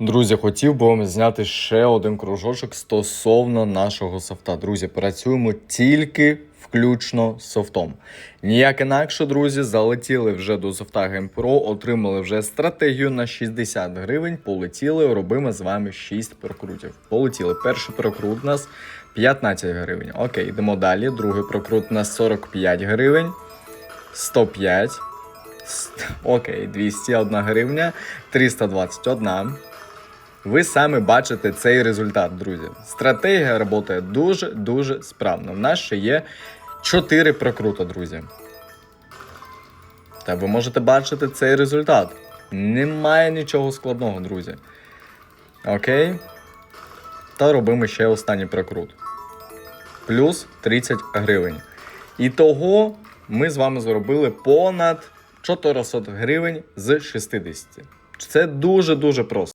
Друзі, хотів би вам зняти ще один кружочок стосовно нашого софта. Друзі, працюємо тільки включно з софтом. Ніяк інакше, друзі, залетіли вже до софта Game Pro, отримали вже стратегію на 60 гривень. Полетіли, робимо з вами 6 прокрутів. Полетіли. Перший прокрут у нас 15 гривень. Окей, йдемо далі. Другий прокрут у нас 45 гривень. 105. Ст- Окей, 201 гривня, 321. Ви самі бачите цей результат, друзі. Стратегія працює дуже-дуже справно. У нас ще є 4 прокрута, друзі. Та ви можете бачити цей результат. Немає нічого складного, друзі. Окей. Та робимо ще останній прокрут. Плюс 30 гривень. І того ми з вами зробили понад 400 гривень з 60. Це дуже-дуже просто.